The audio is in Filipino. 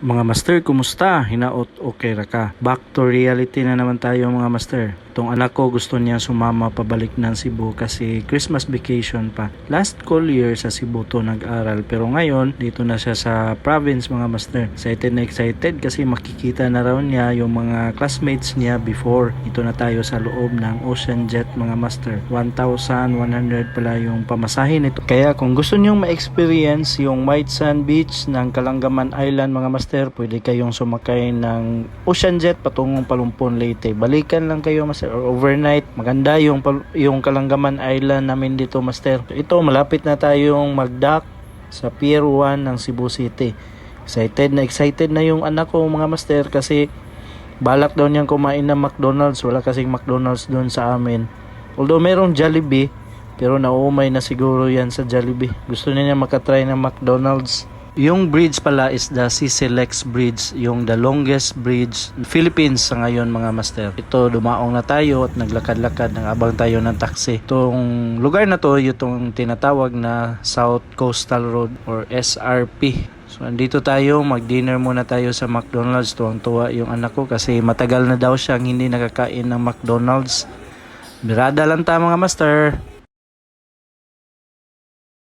Mga master, kumusta? Hinaot okay ra ka? Back to reality na naman tayo mga master. Itong anak ko gusto niya sumama pabalik ng Cebu kasi Christmas vacation pa. Last call year sa Cebu to nag-aral pero ngayon dito na siya sa province mga master. Excited na excited kasi makikita na raw niya yung mga classmates niya before. Ito na tayo sa loob ng Ocean Jet mga master. 1,100 pala yung pamasahin nito. Kaya kung gusto niyong ma-experience yung White Sand Beach ng Kalangaman Island mga master, pwede kayong sumakay ng Ocean Jet patungong Palumpon Leyte. Balikan lang kayo master overnight. Maganda yung yung Kalangaman Island namin dito master. Ito malapit na tayong mag-dock sa Pier 1 ng Cebu City. Excited na excited na yung anak ko mga master kasi balak daw niyang kumain ng McDonald's. Wala kasing McDonald's doon sa amin. Although merong Jollibee, pero nauumay na siguro yan sa Jollibee. Gusto niya makatry ng McDonald's. Yung bridge pala is the CCLX Bridge, yung the longest bridge in Philippines sa ngayon mga master. Ito, dumaong na tayo at naglakad-lakad, nangabang tayo ng taxi. Itong lugar na to, yung tinatawag na South Coastal Road or SRP. So, andito tayo, mag-dinner muna tayo sa McDonald's. Tuwang-tuwa yung anak ko kasi matagal na daw siyang hindi nakakain ng McDonald's. Birada lang ta mga master.